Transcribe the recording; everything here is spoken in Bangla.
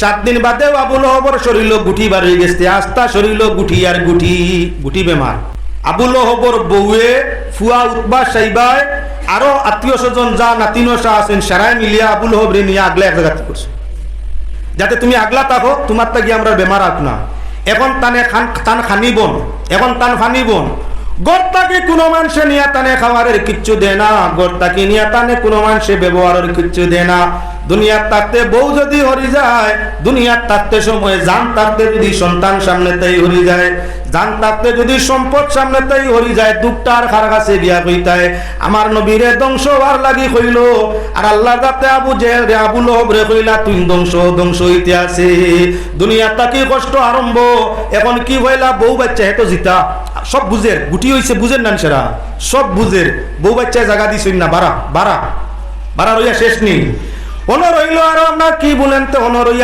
সাত দিন বাদেও আবুল হবর শরীর গুটি বাড়ি গেছে। আস্তা শরীর গুটি আর গুটি গুটি বেমার। আবুল হবর বউয়ে ফুয়া উৎবা সাইবায় আরও আত্মীয় স্বজন যা নাতিনসা আছেন সারাই মিলিয়া আবুল হবরে নিয়ে আগলা এক জায়গাতে করছে। যাতে তুমি আগলা থাকো, তোমার তাকি আমরা বেমার আক না এখন তানে খান তান খানি খানিবন এখন তান ফানিবন গড়টাকে কোনো মানুষে নিয়ে তানে খাওয়ারের কিচ্ছু দেয় না গড়টাকে নিয়ে তানে কোনো মানুষে ব্যবহারের কিচ্ছু দেয় না দুনিয়ার তাতে বউ যদি হরি যায়, দুনিয়ার তাতে সময় জান তাতে যদি সন্তান সামনে তাই হরি যায়, জান তাতে যদি সম্পদ সামনে তাই হরি যায় দুঃখটার খার কাছে বিয়া কইতায়। আমার নবীরে ধ্বংস হওয়ার লাগি কইল, আর আল্লাহ যাতে আবু জেল রে আবু লহব রে কইলা, তুই ধ্বংস ধ্বংস হইতে আছে দুনিয়ার তাকে কষ্ট আরম্ভ? এখন কি হইলা? বউ বাচ্চা হেতো জিতা। সব বুঝের, গুটি হইছে, বুঝের নান সেরা? সব বুঝের। বউ বাচ্চায় জায়গা দিছই না, বাড়া বাড়া। বাড়া রইয়া শেষ নেই। অন রইল আর আমরা কি বলেন তো অন রইয়া